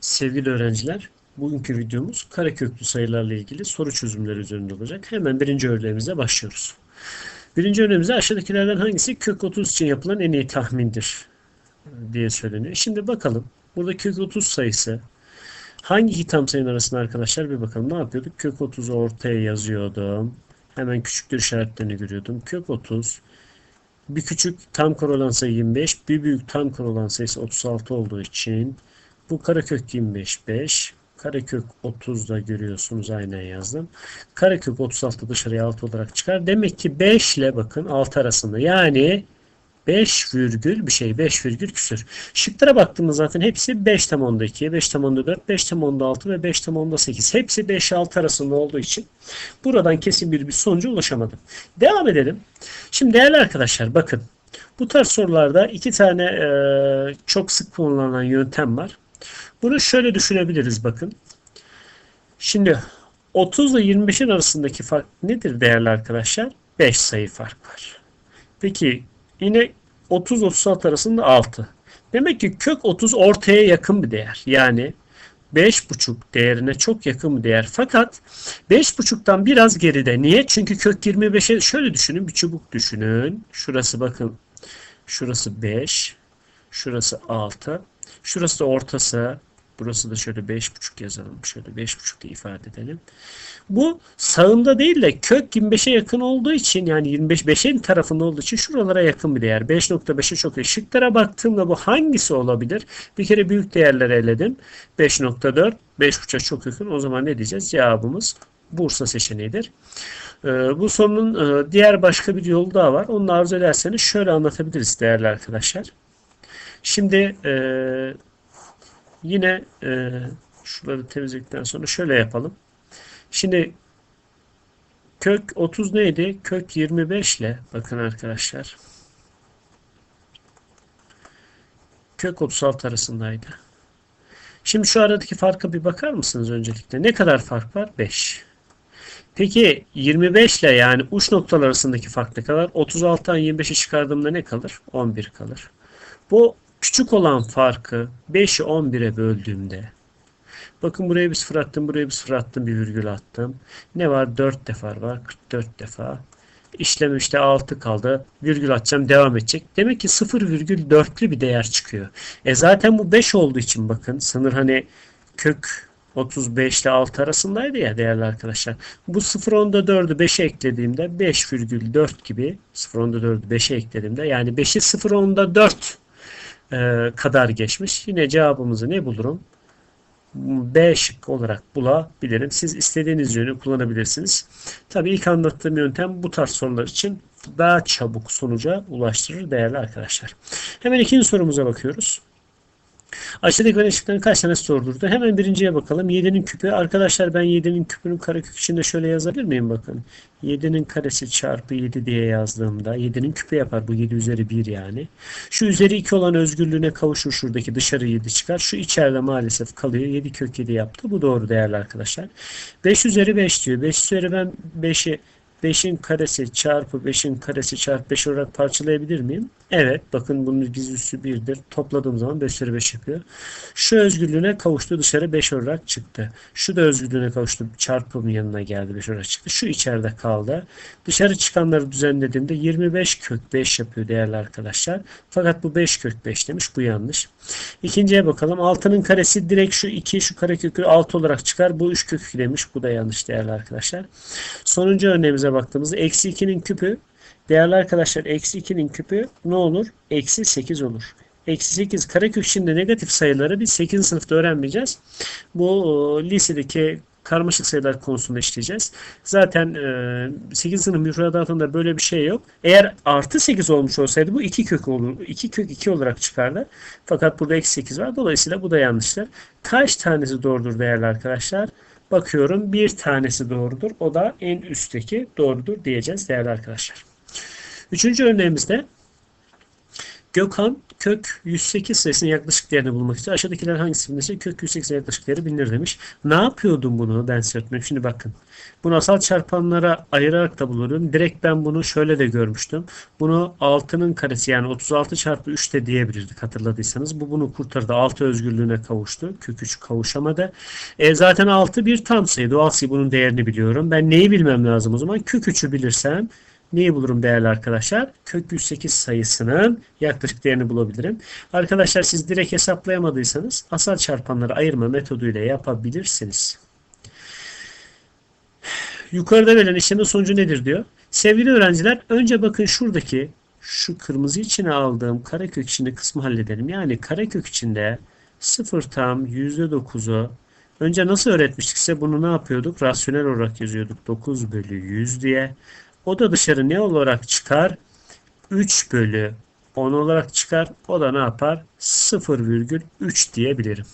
Sevgili öğrenciler, bugünkü videomuz kareköklü sayılarla ilgili soru çözümleri üzerinde olacak. Hemen birinci örneğimize başlıyoruz. Birinci örneğimizde aşağıdakilerden hangisi kök 30 için yapılan en iyi tahmindir diye söyleniyor. Şimdi bakalım burada kök 30 sayısı hangi iki tam sayının arasında arkadaşlar bir bakalım ne yapıyorduk? Kök 30'u ortaya yazıyordum. Hemen küçüktür işaretlerini görüyordum. Kök 30 bir küçük tam kare olan sayı 25, bir büyük tam kare olan sayısı 36 olduğu için bu karekök 25 5. Karekök 30 da görüyorsunuz aynen yazdım. Karekök 36 dışarıya 6 olarak çıkar. Demek ki 5 ile bakın 6 arasında. Yani 5 virgül bir şey 5 virgül küsür. Şıklara baktığımız zaten hepsi 5 tam onda 2, 5 tam onda 4, 5 tam onda 6 ve 5 tam onda 8. Hepsi 5-6 arasında olduğu için buradan kesin bir, bir sonuca ulaşamadım. Devam edelim. Şimdi değerli arkadaşlar bakın. Bu tarz sorularda iki tane e, çok sık kullanılan yöntem var. Bunu şöyle düşünebiliriz bakın. Şimdi 30 ile 25'in arasındaki fark nedir değerli arkadaşlar? 5 sayı fark var. Peki yine 30-36 arasında 6. Demek ki kök 30 ortaya yakın bir değer. Yani 5,5 değerine çok yakın bir değer. Fakat 5,5'tan biraz geride. Niye? Çünkü kök 25'e şöyle düşünün. Bir çubuk düşünün. Şurası bakın. Şurası 5. Şurası 6. Şurası ortası. Burası da şöyle 5,5 yazalım. Şöyle 5,5 diye ifade edelim. Bu sağında değil de kök 25'e yakın olduğu için yani 25 5'in tarafında olduğu için şuralara yakın bir değer. 5.5'e çok. Şıklara baktığımda bu hangisi olabilir? Bir kere büyük değerleri eledim. 5.4 5.5'a çok yakın. O zaman ne diyeceğiz? Cevabımız Bursa seçeneğidir. Ee, bu sorunun e, diğer başka bir yolu daha var. Onu arzu ederseniz şöyle anlatabiliriz değerli arkadaşlar. Şimdi e, Yine e, şuraları temizledikten sonra şöyle yapalım. Şimdi kök 30 neydi? Kök 25 ile bakın arkadaşlar. Kök 36 arasındaydı. Şimdi şu aradaki farka bir bakar mısınız öncelikle? Ne kadar fark var? 5. Peki 25 ile yani uç noktalar arasındaki fark ne kadar? 36'dan 25'i çıkardığımda ne kalır? 11 kalır. Bu küçük olan farkı 5'i 11'e böldüğümde bakın buraya bir sıfır attım buraya bir sıfır attım bir virgül attım. Ne var? 4 defa var. 44 defa. İşlem işte 6 kaldı. Virgül atacağım devam edecek. Demek ki 0,4'lü bir değer çıkıyor. E zaten bu 5 olduğu için bakın sınır hani kök 35 ile 6 arasındaydı ya değerli arkadaşlar. Bu 0 onda 4'ü 5'e eklediğimde 5,4 gibi 0 onda 4'ü 5'e eklediğimde yani 5'i 0 onda 4 e, kadar geçmiş. Yine cevabımızı ne bulurum? B şık olarak bulabilirim. Siz istediğiniz yönü kullanabilirsiniz. Tabii ilk anlattığım yöntem bu tarz sorular için daha çabuk sonuca ulaştırır değerli arkadaşlar. Hemen ikinci sorumuza bakıyoruz. Aşağıdaki öneşiklerin kaç tane sordurdu? Hemen birinciye bakalım. 7'nin küpü. Arkadaşlar ben 7'nin küpünün karekök içinde şöyle yazabilir miyim? Bakın. 7'nin karesi çarpı 7 diye yazdığımda 7'nin küpü yapar. Bu 7 üzeri 1 yani. Şu üzeri 2 olan özgürlüğüne kavuşur. Şuradaki dışarı 7 çıkar. Şu içeride maalesef kalıyor. 7 kök 7 yaptı. Bu doğru değerli arkadaşlar. 5 üzeri 5 diyor. 5 üzeri ben 5'i 5'in karesi çarpı 5'in karesi çarpı 5 olarak parçalayabilir miyim? Evet. Bakın bunun giz üssü 1'dir. Topladığım zaman 5 üzeri 5 yapıyor. Şu özgürlüğüne kavuştu. Dışarı 5 olarak çıktı. Şu da özgürlüğüne kavuştu. Çarpım yanına geldi. 5 olarak çıktı. Şu içeride kaldı. Dışarı çıkanları düzenlediğimde 25 kök 5 yapıyor değerli arkadaşlar. Fakat bu 5 kök 5 demiş. Bu yanlış. İkinciye bakalım. 6'nın karesi direkt şu 2 şu karekökü 6 olarak çıkar. Bu 3 kök 2 demiş. Bu da yanlış değerli arkadaşlar. Sonuncu örneğimize baktığımızda eksi 2'nin küpü Değerli arkadaşlar eksi 2'nin küpü ne olur? Eksi 8 olur. Eksi 8 karekök şimdi negatif sayıları biz 8. sınıfta öğrenmeyeceğiz. Bu lisedeki karmaşık sayılar konusunda işleyeceğiz. Zaten e, 8 sınıf müfredatında böyle bir şey yok. Eğer artı 8 olmuş olsaydı bu 2 kök olur. 2 kök 2 olarak çıkardı. Fakat burada eksi 8 var. Dolayısıyla bu da yanlıştır. Kaç tanesi doğrudur değerli arkadaşlar? Bakıyorum bir tanesi doğrudur. O da en üstteki doğrudur diyeceğiz değerli arkadaşlar. Üçüncü örneğimizde Gökhan kök 108 sayısının yaklaşık değerini bulmak istiyor. Aşağıdakiler hangisi bilinirse kök 108 yaklaşık değeri bilinir demiş. Ne yapıyordum bunu size öğretmenim? Şimdi bakın. Bunu asal çarpanlara ayırarak da buluyorum. Direkt ben bunu şöyle de görmüştüm. Bunu 6'nın karesi yani 36 çarpı 3 de diyebilirdik hatırladıysanız. Bu bunu kurtardı. 6 özgürlüğüne kavuştu. Kök 3 kavuşamadı. E, zaten 6 bir tam sayı. Doğal sayı bunun değerini biliyorum. Ben neyi bilmem lazım o zaman? Kök 3'ü bilirsem Neyi bulurum değerli arkadaşlar? Kök 108 sayısının yaklaşık değerini bulabilirim. Arkadaşlar siz direkt hesaplayamadıysanız asal çarpanları ayırma metoduyla yapabilirsiniz. Yukarıda verilen işlemin sonucu nedir diyor. Sevgili öğrenciler önce bakın şuradaki şu kırmızı içine aldığım karekök içinde kısmı halledelim. Yani karekök içinde 0 tam %9'u önce nasıl öğretmiştik size bunu ne yapıyorduk? Rasyonel olarak yazıyorduk. 9 bölü 100 diye. O da dışarı ne olarak çıkar? 3 bölü 10 olarak çıkar. O da ne yapar? 0,3 diyebilirim.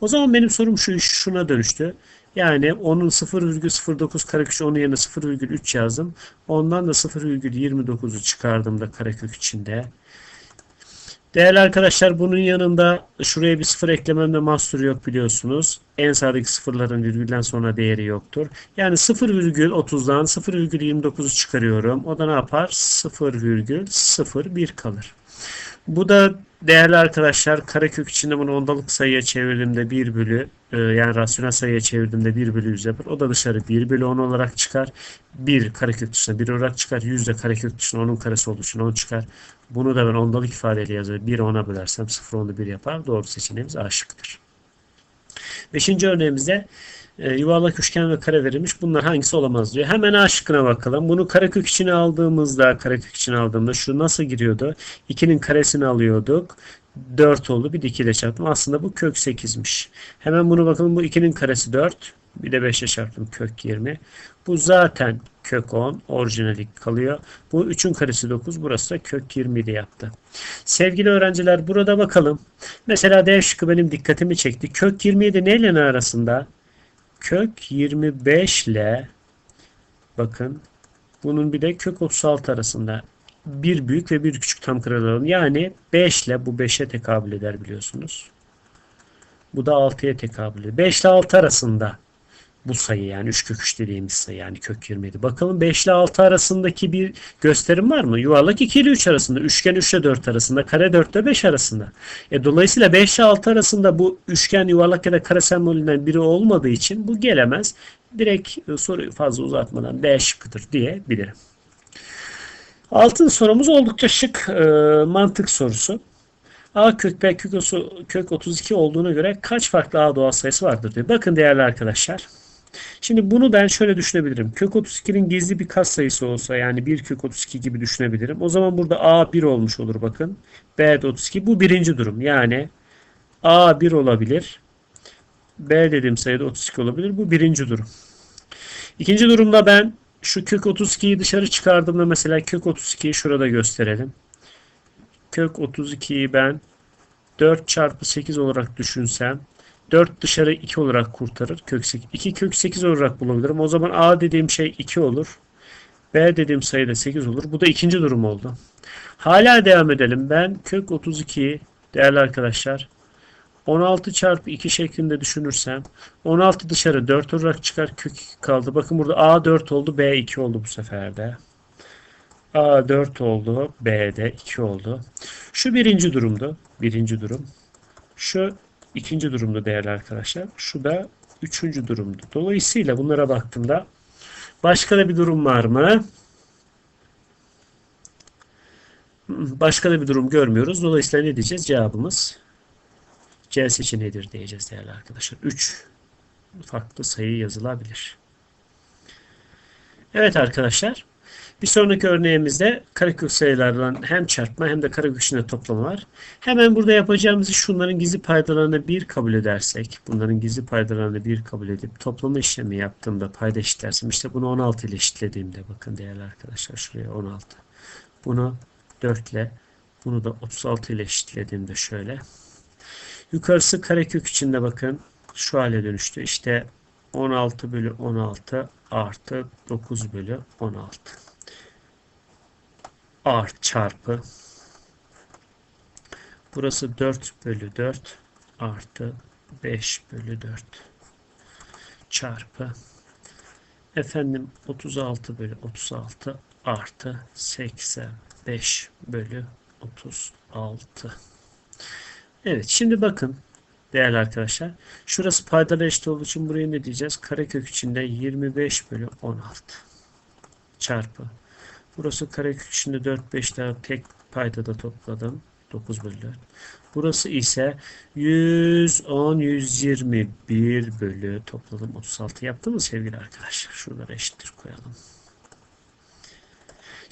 O zaman benim sorum şu şuna dönüştü. Yani onun 0,09 karekök onun yerine 0,3 yazdım. Ondan da 0,29'u çıkardım da karekök içinde. Değerli arkadaşlar bunun yanında şuraya bir sıfır eklememde mahsur yok biliyorsunuz. En sağdaki sıfırların virgülden sonra değeri yoktur. Yani 0,30'dan 0,29'u çıkarıyorum. O da ne yapar? 0,01 kalır. Bu da değerli arkadaşlar karekök içinde bunu ondalık sayıya çevirdiğimde 1 bölü e, yani rasyonel sayıya çevirdiğimde 1 bölü 100 yapar. O da dışarı 1 bölü 10 olarak çıkar. 1 karekök dışına 1 olarak çıkar. 100 de karekök dışına 10'un karesi olduğu için 10 çıkar. Bunu da ben ondalık ifadeyle yazıyorum. 1 10'a bölersem 0 10'u 1 yapar. Doğru seçeneğimiz A şıkkıdır. Beşinci örneğimizde e, yuvarlak üçgen ve kare verilmiş. Bunlar hangisi olamaz diyor. Hemen A şıkkına bakalım. Bunu karekök içine aldığımızda, karekök içine aldığımda şu nasıl giriyordu? 2'nin karesini alıyorduk. 4 oldu. Bir de 2 ile çarptım. Aslında bu kök 8'miş. Hemen bunu bakalım. Bu 2'nin karesi 4. Bir de 5 ile çarptım. Kök 20. Bu zaten kök 10. Orijinalik kalıyor. Bu 3'ün karesi 9. Burası da kök 20 de yaptı. Sevgili öğrenciler burada bakalım. Mesela D şıkkı benim dikkatimi çekti. Kök 27 ne ile ne arasında? Kök 25 ile bakın bunun bir de kök 36 arasında bir büyük ve bir küçük tam kırılalım. Yani 5 ile bu 5'e tekabül eder biliyorsunuz. Bu da 6'ya tekabül eder. 5 ile 6 arasında bu sayı yani 3 kök 3 dediğimiz sayı yani kök 27. Bakalım 5 ile 6 arasındaki bir gösterim var mı? Yuvarlak 2 ile 3 arasında, üçgen 3 ile 4 arasında, kare 4 ile 5 arasında. E, dolayısıyla 5 ile 6 arasında bu üçgen yuvarlak ya da kare sembolünden biri olmadığı için bu gelemez. Direkt e, soruyu fazla uzatmadan B şıkkıdır diyebilirim. Altın sorumuz oldukça şık e, mantık sorusu. A kök B kök, kök 32 olduğuna göre kaç farklı A doğal sayısı vardır diyor. Bakın değerli arkadaşlar. Şimdi bunu ben şöyle düşünebilirim. Kök 32'nin gizli bir kas sayısı olsa yani 1 kök 32 gibi düşünebilirim. O zaman burada A 1 olmuş olur bakın. B de 32. Bu birinci durum. Yani A 1 olabilir. B dediğim sayıda 32 olabilir. Bu birinci durum. İkinci durumda ben şu kök 32'yi dışarı çıkardığımda mesela kök 32'yi şurada gösterelim. Kök 32'yi ben 4 çarpı 8 olarak düşünsem 4 dışarı 2 olarak kurtarır. Kök 8. 2 kök 8 olarak bulabilirim. O zaman A dediğim şey 2 olur. B dediğim sayı da 8 olur. Bu da ikinci durum oldu. Hala devam edelim. Ben kök 32'yi değerli arkadaşlar 16 çarpı 2 şeklinde düşünürsem 16 dışarı 4 olarak çıkar kök 2 kaldı. Bakın burada A 4 oldu B 2 oldu bu seferde. A 4 oldu B de 2 oldu. Şu birinci durumdu. Birinci durum. Şu ikinci durumda değerli arkadaşlar. Şu da üçüncü durumdu. Dolayısıyla bunlara baktığımda başka da bir durum var mı? Başka da bir durum görmüyoruz. Dolayısıyla ne diyeceğiz? Cevabımız C seçeneğidir diyeceğiz değerli arkadaşlar. 3 farklı sayı yazılabilir. Evet arkadaşlar. Bir sonraki örneğimizde karekök sayılardan hem çarpma hem de karekök içinde toplama var. Hemen burada yapacağımız iş şunların gizli paydalarını 1 kabul edersek, bunların gizli paydalarını 1 kabul edip toplama işlemi yaptığımda payda eşitlersem işte bunu 16 ile eşitlediğimde bakın değerli arkadaşlar şuraya 16. Bunu 4 ile bunu da 36 ile eşitlediğimde şöyle. Yukarısı karekök içinde bakın şu hale dönüştü. İşte 16 bölü 16 artı 9 bölü 16 art çarpı Burası 4 bölü 4 artı 5 bölü 4 çarpı efendim 36 bölü 36 artı 85 bölü 36. Evet şimdi bakın değerli arkadaşlar. Şurası paydalar eşit olduğu için buraya ne diyeceğiz? Karekök içinde 25 bölü 16 çarpı. Burası karekök içinde 4 5 daha tek paydada topladım. 9 bölü 4. Burası ise 110 121 bölü topladım 36 yaptı mı sevgili arkadaşlar? Şuraları eşittir koyalım.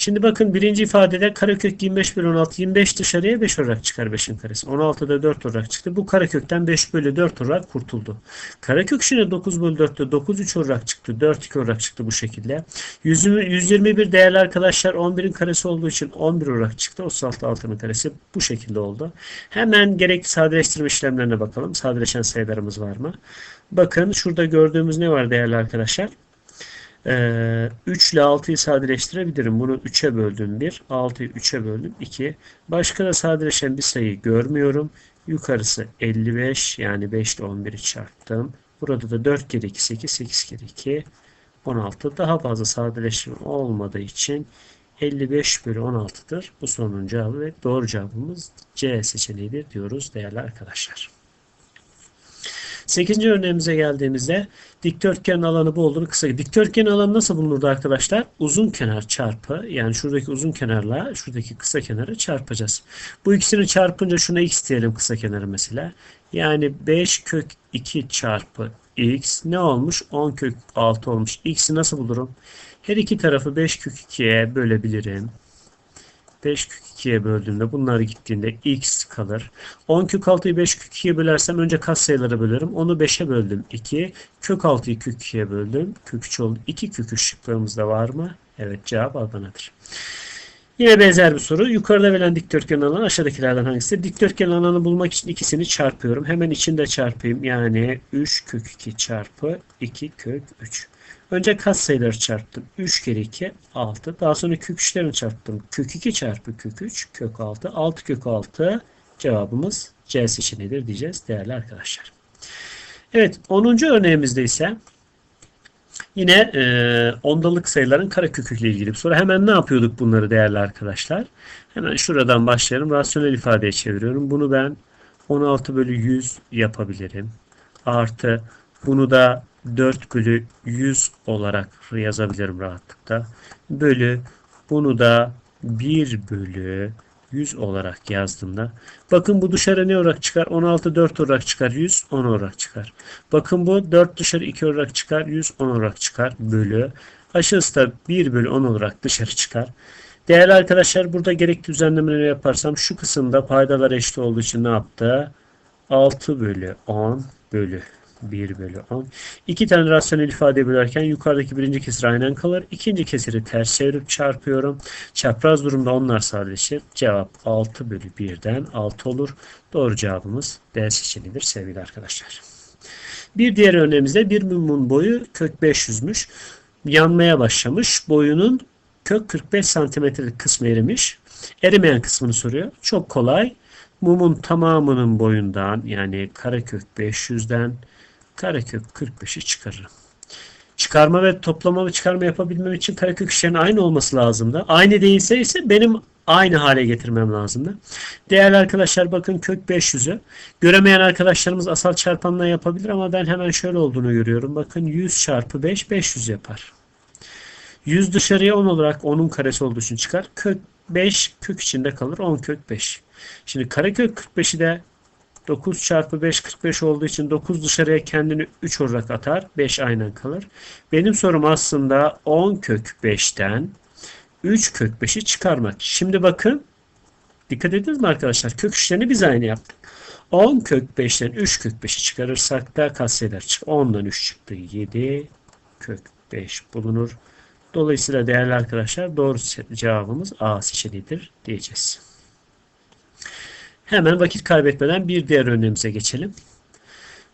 Şimdi bakın birinci ifadede karekök 25 bölü 16 25 dışarıya 5 olarak çıkar 5'in karesi. 16'da 4 olarak çıktı. Bu karekökten 5 bölü 4 olarak kurtuldu. Karekök şimdi 9 bölü 4'te 9 3 olarak çıktı. 4 2 olarak çıktı bu şekilde. 100 121 değerli arkadaşlar 11'in karesi olduğu için 11 olarak çıktı. 36 altının karesi bu şekilde oldu. Hemen gerekli sadeleştirme işlemlerine bakalım. Sadeleşen sayılarımız var mı? Bakın şurada gördüğümüz ne var değerli arkadaşlar? Ee, 3 ile 6'yı sadeleştirebilirim. Bunu 3'e böldüm 1. 6'yı 3'e böldüm 2. Başka da sadeleşen bir sayı görmüyorum. Yukarısı 55 yani 5 ile 11'i çarptım. Burada da 4 kere 2 8 8 kere 2 16. Daha fazla sadeleştirme olmadığı için 55 bölü 16'dır. Bu sorunun cevabı ve doğru cevabımız C seçeneğidir diyoruz değerli arkadaşlar. 8. örneğimize geldiğimizde dikdörtgen alanı bu olduğunu kısa. Dikdörtgen alanı nasıl bulunurdu arkadaşlar? Uzun kenar çarpı yani şuradaki uzun kenarla şuradaki kısa kenarı çarpacağız. Bu ikisini çarpınca şuna x diyelim kısa kenarı mesela. Yani 5 kök 2 çarpı x ne olmuş? 10 kök 6 olmuş. X'i nasıl bulurum? Her iki tarafı 5 kök 2'ye bölebilirim. 5 kök 2'ye böldüğümde bunlar gittiğinde x kalır. 10 kök 6'yı 5 kök 2'ye bölersem önce katsayılara bölerim. Onu 5'e böldüm 2. Kök 6'yı kök 2'ye böldüm. Kök 3 oldu. 2 kök 3 şıklarımızda var mı? Evet cevap Adana'dır. Yine benzer bir soru. Yukarıda verilen dikdörtgen alanı aşağıdakilerden hangisi? Dikdörtgen alanı bulmak için ikisini çarpıyorum. Hemen içinde çarpayım. Yani 3 kök 2 çarpı 2 kök 3. Önce katsayıları çarptım. 3 kere 2 6. Daha sonra kök 3'lerini çarptım. Kök 2 çarpı kök 3 kök 6. 6 kök 6 cevabımız C seçeneğidir diyeceğiz değerli arkadaşlar. Evet 10. örneğimizde ise yine e, ondalık sayıların kareköküyle ilgili bir soru. Hemen ne yapıyorduk bunları değerli arkadaşlar? Hemen şuradan başlayalım. Rasyonel ifadeye çeviriyorum. Bunu ben 16 bölü 100 yapabilirim. Artı bunu da 4 bölü 100 olarak yazabilirim rahatlıkla. Bölü bunu da 1 bölü 100 olarak yazdığımda bakın bu dışarı ne olarak çıkar? 16 4 olarak çıkar. 100 10 olarak çıkar. Bakın bu 4 dışarı 2 olarak çıkar. 100 10 olarak çıkar. Bölü. Aşağısı da 1 bölü 10 olarak dışarı çıkar. Değerli arkadaşlar burada gerekli düzenlemeleri yaparsam şu kısımda paydalar eşit olduğu için ne yaptı? 6 bölü 10 bölü 1 bölü 10. İki tane rasyonel ifade bölerken yukarıdaki birinci kesir aynen kalır. İkinci kesiri ters çevirip çarpıyorum. Çapraz durumda onlar sadeleşir. Cevap 6 bölü 1'den 6 olur. Doğru cevabımız D seçeneğidir sevgili arkadaşlar. Bir diğer örneğimizde bir mumun boyu kök 500'müş. Yanmaya başlamış. Boyunun kök 45 santimetrelik kısmı erimiş. Erimeyen kısmını soruyor. Çok kolay. Mumun tamamının boyundan yani karekök 500'den karekök 45'i çıkarırım. Çıkarma ve toplama ve çıkarma yapabilmem için karekök işlerinin aynı olması lazımdı. Aynı değilse ise benim aynı hale getirmem lazımdı. Değerli arkadaşlar bakın kök 500'ü. Göremeyen arkadaşlarımız asal çarpanla yapabilir ama ben hemen şöyle olduğunu görüyorum. Bakın 100 çarpı 5 500 yapar. 100 dışarıya 10 olarak 10'un karesi olduğu için çıkar. Kök 5 kök içinde kalır. 10 kök 5. Şimdi karekök 45'i de 9 çarpı 5 45 olduğu için 9 dışarıya kendini 3 olarak atar. 5 aynen kalır. Benim sorum aslında 10 kök 5'ten 3 kök 5'i çıkarmak. Şimdi bakın dikkat ediniz mi arkadaşlar? Kök işlerini biz aynı yaptık. 10 kök 5'ten 3 kök 5'i çıkarırsak da katsayılar çık. 10'dan 3 çıktı. 7 kök 5 bulunur. Dolayısıyla değerli arkadaşlar doğru cevabımız A seçeneğidir diyeceğiz. Hemen vakit kaybetmeden bir diğer örneğimize geçelim.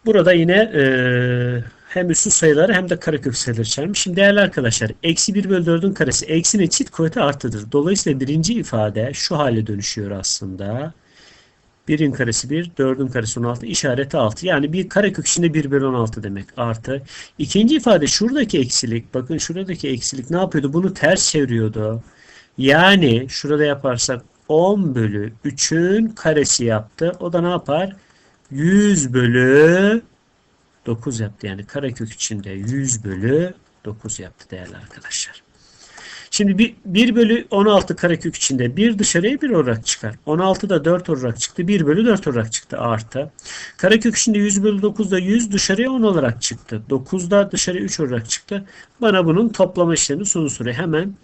Burada yine e, hem üssü sayıları hem de karekök sayıları içermiş. Şimdi değerli arkadaşlar eksi 1 bölü 4'ün karesi eksinin çift kuvveti artıdır. Dolayısıyla birinci ifade şu hale dönüşüyor aslında. 1'in karesi 1, 4'ün karesi 16, işareti 6. Yani bir karekök içinde 1 bölü 16 demek. Artı. İkinci ifade şuradaki eksilik. Bakın şuradaki eksilik ne yapıyordu? Bunu ters çeviriyordu. Yani şurada yaparsak 10 bölü 3'ün karesi yaptı. O da ne yapar? 100 bölü 9 yaptı. Yani karekök içinde 100 bölü 9 yaptı değerli arkadaşlar. Şimdi bir, 1 bölü 16 karekök içinde 1 dışarıya 1 olarak çıkar. 16 da 4 olarak çıktı. 1 bölü 4 olarak çıktı artı. Karekök içinde 100 bölü 9 da 100 dışarıya 10 olarak çıktı. 9 da dışarıya 3 olarak çıktı. Bana bunun toplama işlemi sonu soruyor. Hemen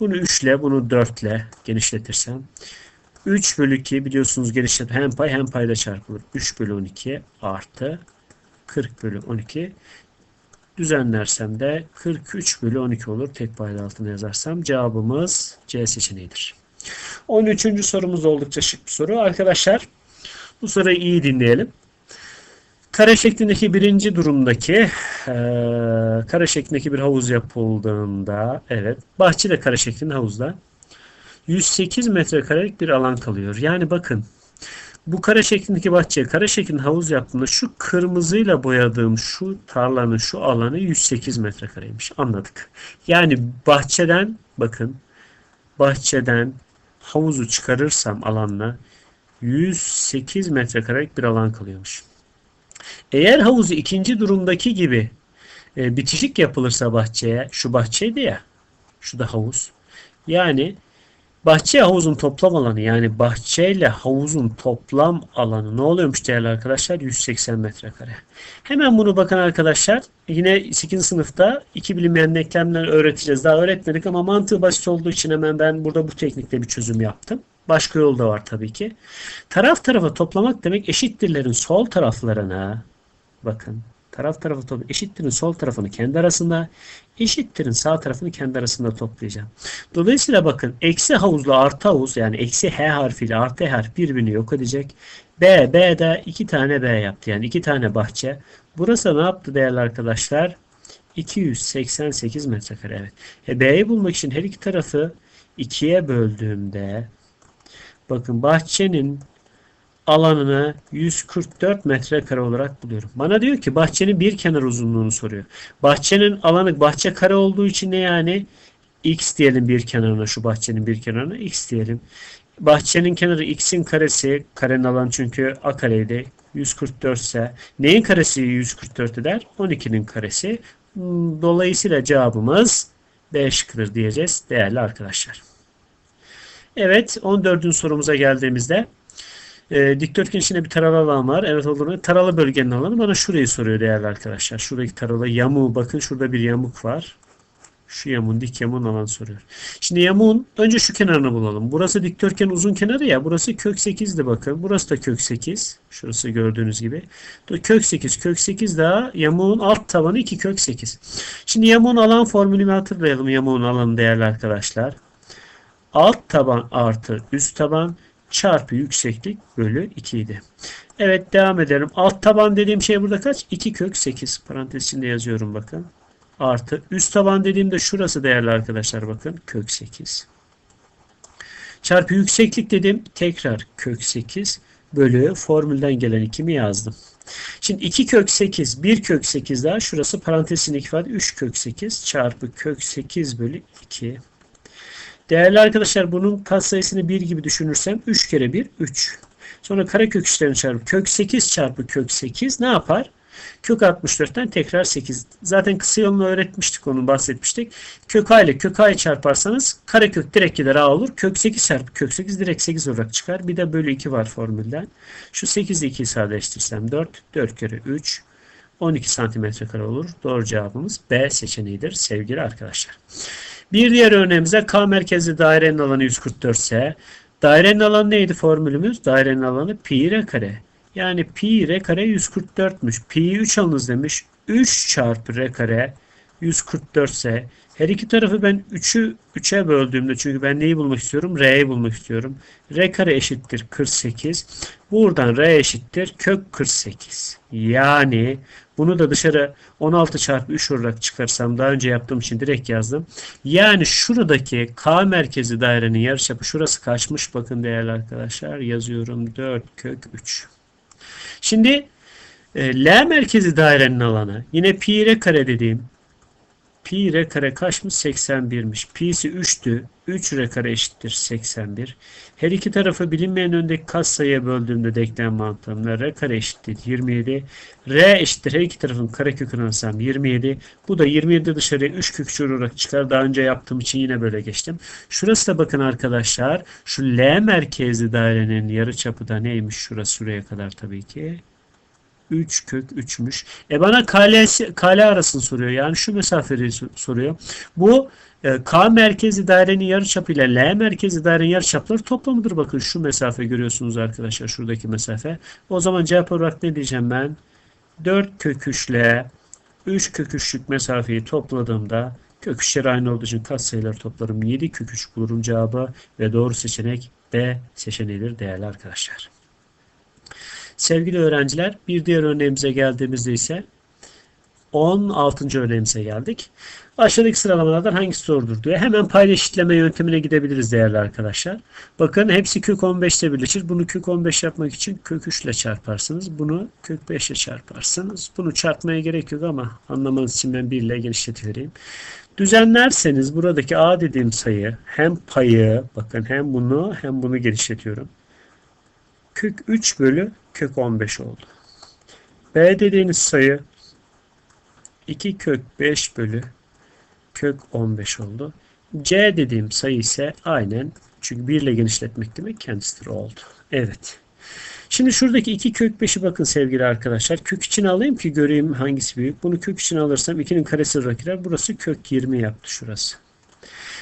bunu 3 ile bunu 4 ile genişletirsem. 3 bölü 2 biliyorsunuz genişlet hem pay hem payda çarpılır. 3 bölü 12 artı 40 bölü 12 düzenlersem de 43 bölü 12 olur. Tek payda altına yazarsam cevabımız C seçeneğidir. 13. sorumuz oldukça şık bir soru. Arkadaşlar bu soruyu iyi dinleyelim. Kare şeklindeki birinci durumdaki e, kare şeklindeki bir havuz yapıldığında evet bahçede kare şeklinde havuzda 108 metrekarelik bir alan kalıyor. Yani bakın bu kare şeklindeki bahçeye kare şeklinde havuz yaptığımda şu kırmızıyla boyadığım şu tarlanın şu alanı 108 metrekareymiş. Anladık. Yani bahçeden bakın bahçeden havuzu çıkarırsam alanla 108 metrekarelik bir alan kalıyormuş. Eğer havuzu ikinci durumdaki gibi e, bitişik yapılırsa bahçeye, şu bahçeydi ya, şu da havuz. Yani bahçe havuzun toplam alanı yani bahçeyle havuzun toplam alanı ne oluyormuş değerli arkadaşlar? 180 metrekare. Hemen bunu bakın arkadaşlar. Yine 8. sınıfta iki bilinmeyen denklemler öğreteceğiz. Daha öğretmedik ama mantığı basit olduğu için hemen ben burada bu teknikle bir çözüm yaptım. Başka yol da var tabii ki. Taraf tarafa toplamak demek eşittirlerin sol taraflarına bakın taraf tarafa topla eşittirin sol tarafını kendi arasında eşittirin sağ tarafını kendi arasında toplayacağım. Dolayısıyla bakın eksi havuzla artı havuz yani eksi h harfiyle artı h harf birbirini yok edecek. B, B'de iki tane B yaptı. Yani iki tane bahçe. Burası ne yaptı değerli arkadaşlar? 288 metrekare. Evet. E, B'yi bulmak için her iki tarafı ikiye böldüğümde bakın bahçenin alanını 144 metrekare olarak buluyorum. Bana diyor ki bahçenin bir kenar uzunluğunu soruyor. Bahçenin alanı bahçe kare olduğu için ne yani? X diyelim bir kenarına şu bahçenin bir kenarına X diyelim. Bahçenin kenarı X'in karesi karenin alanı çünkü A kareydi. 144 ise neyin karesi 144 eder? 12'nin karesi. Dolayısıyla cevabımız B şıkkıdır diyeceğiz değerli arkadaşlar. Evet 14. sorumuza geldiğimizde e, dikdörtgen içinde bir taralı alan var. Evet olur mu? Taralı bölgenin alanı bana şurayı soruyor değerli arkadaşlar. Şuradaki taralı yamuğu bakın şurada bir yamuk var. Şu yamuğun dik yamuğun alanı soruyor. Şimdi yamuğun önce şu kenarını bulalım. Burası dikdörtgen uzun kenarı ya. Burası kök 8'di bakın. Burası da kök 8. Şurası gördüğünüz gibi. Kök 8. Kök 8 daha yamuğun alt tabanı 2 kök 8. Şimdi yamuğun alan formülünü hatırlayalım. Yamuğun alanı değerli arkadaşlar. Alt taban artı üst taban çarpı yükseklik bölü 2 idi. Evet devam edelim. Alt taban dediğim şey burada kaç? 2 kök 8. Parantez içinde yazıyorum bakın. Artı üst taban dediğimde şurası değerli arkadaşlar bakın. Kök 8. Çarpı yükseklik dedim. Tekrar kök 8 bölü formülden gelen 2'mi yazdım. Şimdi 2 kök 8, 1 kök 8 daha şurası parantezin ifade 3 kök 8 çarpı kök 8 bölü 2. Değerli arkadaşlar bunun katsayısını 1 gibi düşünürsem 3 kere 1 3. Sonra karekök işlerini çarpıp kök 8 çarpı kök 8 ne yapar? Kök 64'ten tekrar 8. Zaten kısa yolunu öğretmiştik onu bahsetmiştik. Kök a ile kök a'yı çarparsanız karekök direkt gider a olur. Kök 8 çarpı kök 8 direkt 8 olarak çıkar. Bir de bölü 2 var formülden. Şu 8 ile 2'yi sadeleştirsem 4. 4 kere 3. 12 santimetre kare olur. Doğru cevabımız B seçeneğidir sevgili arkadaşlar. Bir diğer örneğimizde K merkezli dairenin alanı 144 ise dairenin alanı neydi formülümüz? Dairenin alanı pi r kare. Yani pi r kare 144'müş. Pi'yi 3 alınız demiş. 3 çarpı r kare 144 ise her iki tarafı ben 3'ü 3'e böldüğümde çünkü ben neyi bulmak istiyorum? R'yi bulmak istiyorum. R kare eşittir 48. Buradan R eşittir kök 48. Yani bunu da dışarı 16 çarpı 3 olarak çıkarsam daha önce yaptığım için direkt yazdım. Yani şuradaki K merkezi dairenin yarıçapı şurası kaçmış? Bakın değerli arkadaşlar yazıyorum 4 kök 3. Şimdi e, L merkezi dairenin alanı yine pi r kare dediğim pi r kare kaçmış? 81'miş. Pi'si 3'tü. 3 r kare eşittir 81. Her iki tarafı bilinmeyen öndeki katsayıya böldüğümde denklem mantığımla r kare eşittir 27. r eşittir her iki tarafın karekökünü alsam 27. Bu da 27 dışarıya 3 kök üçü olarak çıkar. Daha önce yaptığım için yine böyle geçtim. Şurası da bakın arkadaşlar. Şu L merkezli dairenin yarıçapı da neymiş? Şurası şuraya kadar tabii ki. 3 kök 3'müş. E bana KL, KL arasını soruyor. Yani şu mesafeyi soruyor. Bu e, K merkezi dairenin yarıçapı ile L merkezi dairenin yarıçapları toplamıdır. Bakın şu mesafe görüyorsunuz arkadaşlar. Şuradaki mesafe. O zaman cevap olarak ne diyeceğim ben? 4 kök 3 ile 3 kök 3'lük mesafeyi topladığımda kök 3'ler aynı olduğu için katsayıları toplarım. 7 kök 3 bulurum cevabı ve doğru seçenek B seçeneğidir değerli arkadaşlar. Sevgili öğrenciler bir diğer örneğimize geldiğimizde ise 16. örneğimize geldik. Aşağıdaki sıralamalardan hangisi doğrudur diyor. Hemen payda eşitleme yöntemine gidebiliriz değerli arkadaşlar. Bakın hepsi kök 15 ile birleşir. Bunu kök 15 yapmak için kök 3 ile çarparsınız. Bunu kök 5 ile çarparsınız. Bunu çarpmaya gerek yok ama anlamanız için ben 1 ile genişletivereyim. Düzenlerseniz buradaki a dediğim sayı hem payı bakın hem bunu hem bunu genişletiyorum. Kök 3 bölü kök 15 oldu. B dediğiniz sayı 2 kök 5 bölü kök 15 oldu. C dediğim sayı ise aynen çünkü 1 ile genişletmek demek kendisidir oldu. Evet. Şimdi şuradaki 2 kök 5'i bakın sevgili arkadaşlar. Kök içine alayım ki göreyim hangisi büyük. Bunu kök içine alırsam 2'nin karesi olarak Burası kök 20 yaptı şurası.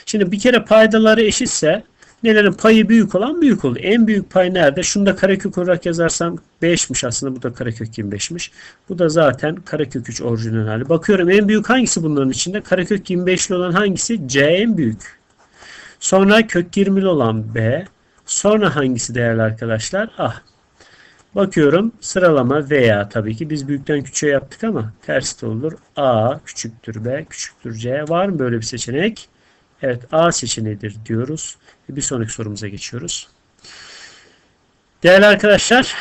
Şimdi bir kere paydaları eşitse Nelerin payı büyük olan büyük olur. En büyük pay nerede? Şunu da karekök olarak yazarsam 5'miş aslında. Bu da karekök 25'miş. Bu da zaten karekök 3 orijinal hali. Bakıyorum en büyük hangisi bunların içinde? Karekök 25'li olan hangisi? C en büyük. Sonra kök 20'li olan B. Sonra hangisi değerli arkadaşlar? Ah. Bakıyorum sıralama veya tabii ki biz büyükten küçüğe yaptık ama ters de olur. A küçüktür B küçüktür C. Var mı böyle bir seçenek? Evet A seçeneğidir diyoruz. Bir sonraki sorumuza geçiyoruz. Değerli arkadaşlar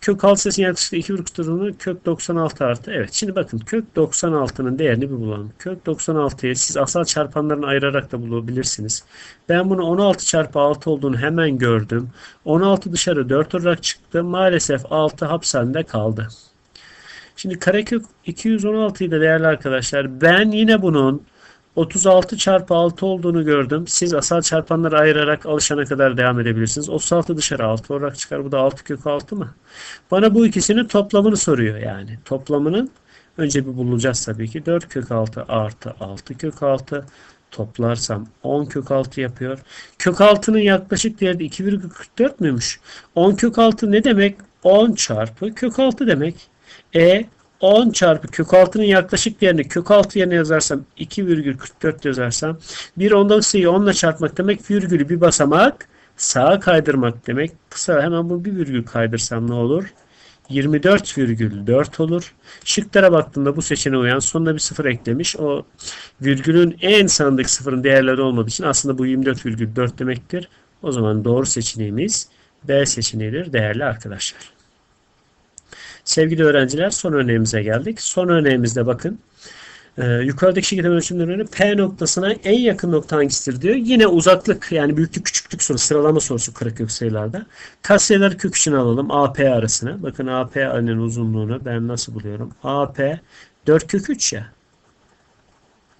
kök 6 sayısının yaklaşık 2 bölü durumunu kök 96 artı. Evet şimdi bakın kök 96'nın değerini bir bulalım. Kök 96'yı siz asal çarpanlarını ayırarak da bulabilirsiniz. Ben bunu 16 çarpı 6 olduğunu hemen gördüm. 16 dışarı 4 olarak çıktı. Maalesef 6 hapishanede kaldı. Şimdi karekök 216'yı da değerli arkadaşlar ben yine bunun 36 çarpı 6 olduğunu gördüm. Siz asal çarpanları ayırarak alışana kadar devam edebilirsiniz. 36 dışarı 6 olarak çıkar. Bu da 6 kök 6 mı? Bana bu ikisinin toplamını soruyor yani. Toplamının önce bir bulacağız tabii ki. 4 kök 6 artı 6 kök 6 toplarsam 10 kök 6 yapıyor. Kök 6'nın yaklaşık değeri 2,44 müymüş? 10 kök 6 ne demek? 10 çarpı kök 6 demek. E 10 çarpı kök 6'nın yaklaşık değerini kök 6 yerine yazarsam 2,44 yazarsam bir ondalık sayıyı 10 ile çarpmak demek virgülü bir basamak sağa kaydırmak demek. Kısa hemen bu bir virgül kaydırsam ne olur? 24,4 olur. Şıklara baktığımda bu seçeneğe uyan sonuna bir sıfır eklemiş. O virgülün en sağındaki sıfırın değerleri olmadığı için aslında bu 24,4 demektir. O zaman doğru seçeneğimiz B seçeneğidir değerli arkadaşlar. Sevgili öğrenciler son örneğimize geldik. Son örneğimizde bakın. E, yukarıdaki şekilde ölçümlerini P noktasına en yakın nokta hangisidir diyor. Yine uzaklık yani büyüklük küçüklük sorusu sıralama sorusu kök sayılarda. Katsayıları kök için alalım AP arasına. Bakın AP'nin uzunluğunu ben nasıl buluyorum? AP 4 kök 3 ya.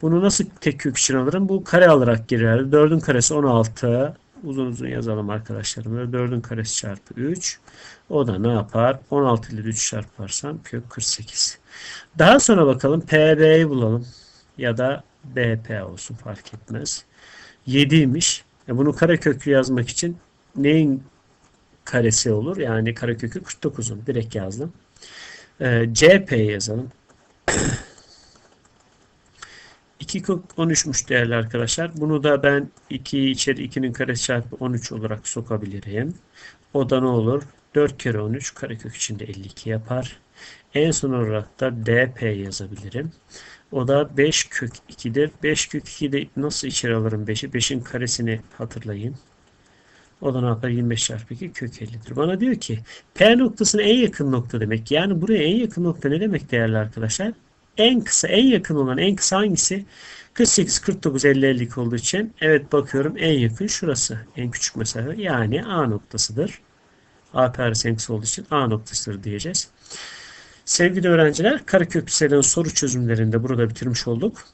Bunu nasıl tek kök için alırım? Bu kare alarak girer. 4'ün karesi 16 uzun uzun yazalım arkadaşlarım. 4'ün karesi çarpı 3. O da ne yapar? 16 ile 3 çarparsam kök 48. Daha sonra bakalım PB'yi bulalım. Ya da BP olsun fark etmez. 7'ymiş. E bunu kareköklü yazmak için neyin karesi olur? Yani karekökü 49'un. Direkt yazdım. E, CP yazalım. 2 kök 13'müş değerli arkadaşlar. Bunu da ben 2'yi içeri 2'nin karesi çarpı 13 olarak sokabilirim. O da ne olur? 4 kere 13 karekök içinde 52 yapar. En son olarak da dp yazabilirim. O da 5 kök 2'dir. 5 kök 2'de nasıl içeri alırım 5'i? 5'in karesini hatırlayın. O da ne yapar? 25 çarpı 2 kök 50'dir. Bana diyor ki P noktasına en yakın nokta demek. Yani buraya en yakın nokta ne demek değerli arkadaşlar? En kısa, en yakın olan en kısa hangisi? 48, 49, 50, 52 olduğu için evet bakıyorum en yakın şurası. En küçük mesafe yani A noktasıdır. A parası en kısa olduğu için A noktasıdır diyeceğiz. Sevgili öğrenciler, liseden soru çözümlerinde burada bitirmiş olduk.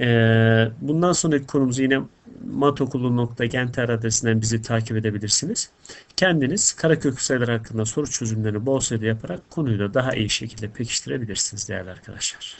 Ee, bundan sonraki konumuzu yine matokulu.genter adresinden bizi takip edebilirsiniz. Kendiniz Karakök sayılar hakkında soru çözümlerini bol sayıda yaparak konuyu da daha iyi şekilde pekiştirebilirsiniz değerli arkadaşlar.